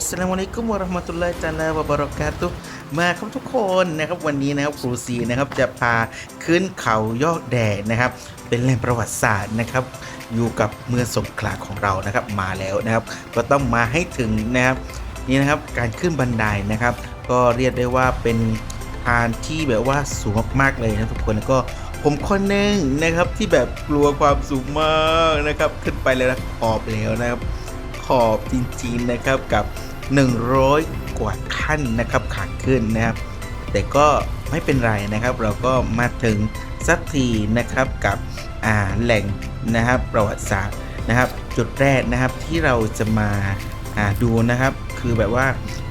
อัสลามุอะลัยกุมวะราะห์มะตุลลอฮิตะอาลาวะบะเราะกาตุฮ์มาครับทุกคนนะครับวันนี้นะครับครูซีนะครับจะพาขึ้นเขายอดแดงนะครับ เป็นแหล่งประวัติศาสตร์นะครับ อยู่กับเมืองสงขลาของเรานะครับ มาแล้วนะครับ ก็ต้องมาให้ถึงนะครับนี่นะครับการขึ้นบันไดนะครับ ก็เรียกได้ว่าเป็นทางที่แบบว่าสูงมากๆเลยนะทุกคนแล้วก็ผมคนหนึงนะครับที่แบบกลัวความสูงมากนะครับ ขึ้นไปแล้วนะขอบแล้วนะครับ ขอบจริงๆนะครับกับ 100 กว่าขั้นนะครับขาขึ้นนะครับ แต่ก็ไม่เป็นไรนะครับ เราก็มาถึงสักทีนะครับกับอ่าแหล่งนะครับประวัติศาสตร์นะครับ จุดแรกนะครับที่เราจะมาอ่าดูนะครับ คือแบบว่า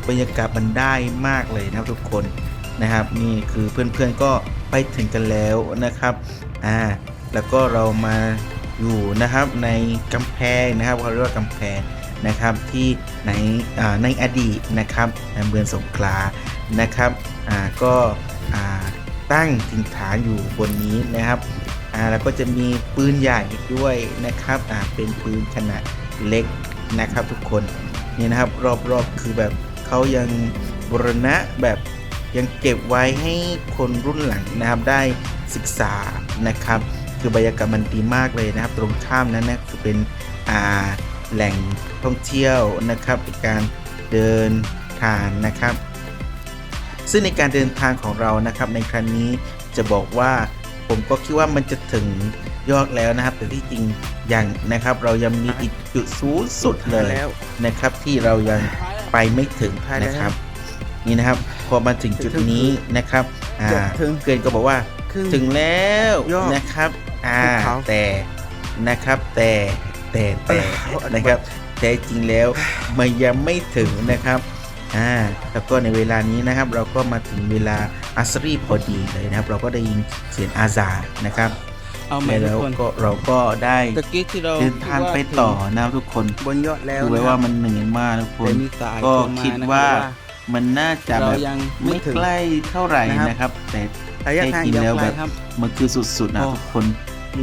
บรรยากาศมันได้มากเลยนะครับทุกคนนะครับนี่คือเพื่อนๆก็ไปถึงกันแล้วนะครับอ่าแล้วก็เรามาอยู่นะครับในกำแพงนะครับเขาเรียกว่ากำแพง นะครับที่ในอ่าในอดีตนะครับในเมืองสงขลานะครับก็ตั้งถิ่นฐานอยู่บนนี้นะครับแล้วก็จะมีปืนใหญ่ด้วยนะครับเป็นปืนขนาดเล็กนะครับทุกคนนี่นะครับรอบๆคือแบบเขายังบรณะแบบยังเก็บไว้ให้คนรุ่นหลังนะครับได้ศึกษานะครับ คือบรรยากาศมันดีมากเลยนะครับ ตรงข้ามนั้นนะคือเป็นอ่า แหล่งท่องเที่ยวนะครับในการเดินทางนะครับ ซึ่งในการเดินทางของเรานะครับในครั้งนี้จะบอกว่าผมก็คิดว่ามันจะถึงยอดแล้วนะครับ แต่ที่จริงยังนะครับ เรายังมีอีกจุดสูงสุดเลยนะครับ ที่เรายังไปไม่ถึงนะครับ นี่นะครับ พอมาถึงจุดนี้นะครับอ่าถึงเกินก็บอกว่าคือถึงแล้วยอดนะครับอ่าภูเขาแต่นะครับแต่ แต่แต่นะครับแต่จริงแล้วมันยังไม่ถึงนะครับอ่าแล้วก็ในเวลานี้นะครับ เราก็มาถึงเวลาอัสรีพอดีเลยนะครับ เราก็ได้ยินเสียงอาซานะครับเอาไหมแล้วก็เราก็ได้ตะกี้ที่เราเดินทางไปต่อนะครับทุกคนบนยอดแล้วดูไว้ว่ามันเหนื่อยมากทุกคนก็คิดว่ามันน่าจะแบบไม่ถึงใกล้เท่าไหร่นะครับ แต่ระยะทางจริงยาวแล้วไกลแบบครับมันคือสุดๆนะทุกคน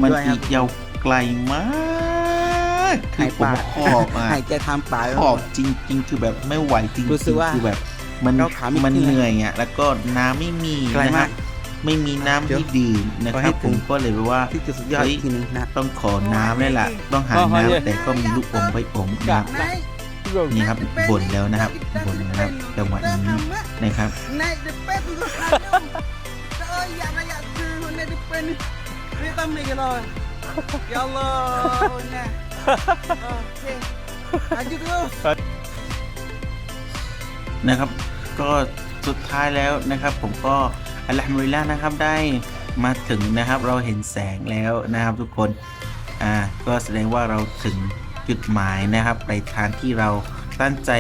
มันอีกยาวไกลมาก คืหาอยผมป่าหอบอะหายใจทางปากหอบจริงๆคือแบบไม่ไหวจริงรู้สึกว่าๆคือแบบ มันเราขาไม่มันขึ้นเหนื่อยอะแล้วก็น้ำไม่มีไกลนะคมารักบไม่มีน้ำเดี๋ยวที่ดื่มนะขอคให้รับผถึมงก็เลยรู้ว่าที่จุดสุดยอดเฮ้ยอีกทีหนึงนะต้องขอน้ำเลยล่ะ ต้องหาขอขอเยอะน้ำแต่ก็มีลูกอมไปอมนะครับนี่ครับบ่นแล้วนะครับบ่นนะครับจังหวะนี้นะครับ naik depan tu tu tak ayak ayak tu naik depan ni ni tamai ke lah ya Allah นะครับ ก็สุดท้ายแล้วนะครับ ผมก็อัลฮัมดุลิลละนะครับได้มาถึงนะครับ เราเห็นแสงแล้วนะครับทุกคนอ่าก็แสดงว่าเราถึงจุดหมายนะครับปลายทางที่เราตั้งใจ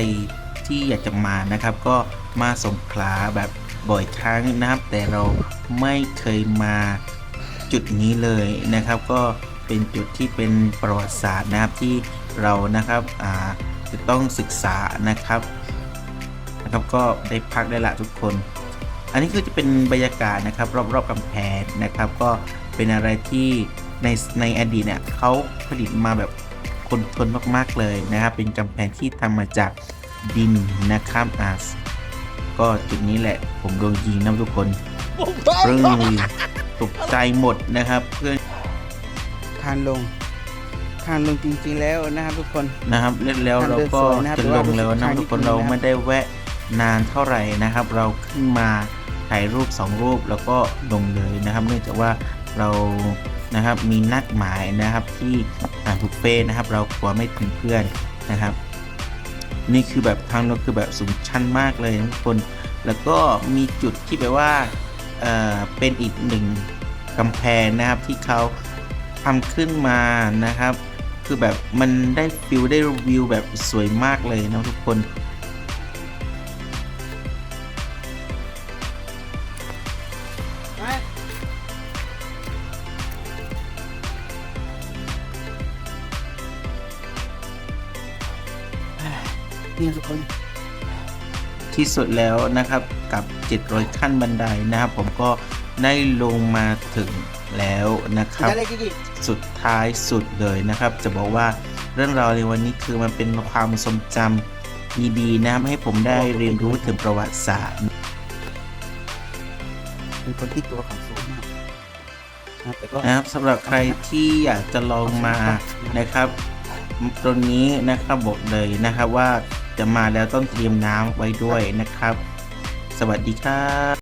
ที่อยากจะมานะครับ ก็มาสงขลาแบบบ่อยครั้งนะครับ แต่เราไม่เคยมาจุดนี้เลยนะครับ ก็ เป็นจุดที่เป็นประวัติศาสตร์นะครับที่เรานะครับอ่าจะต้องศึกษานะครับนะครับก็ได้พักได้ละทุกคน อันนี้คือจะเป็นบรรยากาศนะครับรอบๆกำแพงนะครับ ก็เป็นอะไรที่ในในอดีตเนี่ยเขาผลิตมาแบบคนทนมากๆเลยนะครับ เป็นกำแพงที่ทำมาจากดินนะครับอ่าก็จุดนี้แหละผมโดนยิงนะทุกคนเรื่องตกใจหมดนะครับเพื่อน ทานลงทานลงจริงๆแล้วนะครับทุกคนนะครับเล่นแล้วเราก็ทางเดินสวยนะครับจะลงแล้วนะแต่ว่าทุกคนรู้สึกเราทางนิดนึงนะครับไม่ได้แวะนานเท่าไหร่นะครับ เราขึ้นมาถ่ายรูป 2 รูปแล้วก็ลงเลยนะครับ เนื่องจากว่าเรานะครับมีนัดหมายนะครับที่อ่านบุฟเฟ่ต์นะครับ เรากลัวไม่ถึงเพื่อนนะครับ นี่คือแบบทางเราคือแบบสูงชันมากเลยนะทุกคน แล้วก็มีจุดที่แบบว่าเอ่อเป็นอีกหนึ่งกำแพงนะครับที่เขา ทำขึ้นมานะครับ คือแบบมันได้ฟิลได้วิวแบบสวยมากเลยนะทุกคนนี่ทุกคน ที่สุดแล้วนะครับกับ 700 ขั้นบันไดนะครับ ผมก็ได้ลงมาถึงแล้วนะครับ Sekali lagi. สุดท้ายสุดเลยนะครับ จะบอกว่าเรื่องราวในวันนี้คือมันเป็นความทรงจดีๆนะครับให้ผมได้เรียนรู้ถึงประวัติศาสตร์เป็นคนที่ตัวเขาสูงมากนะแต่ก็นะครับสำหรับใครที่อยากจะลองมานะครับ ตรงนี้นะครับบอกเลยนะครับว่า จะมาแล้วต้องเตรียมน้ำไว้ด้วยนะครับ สวัสดีครับ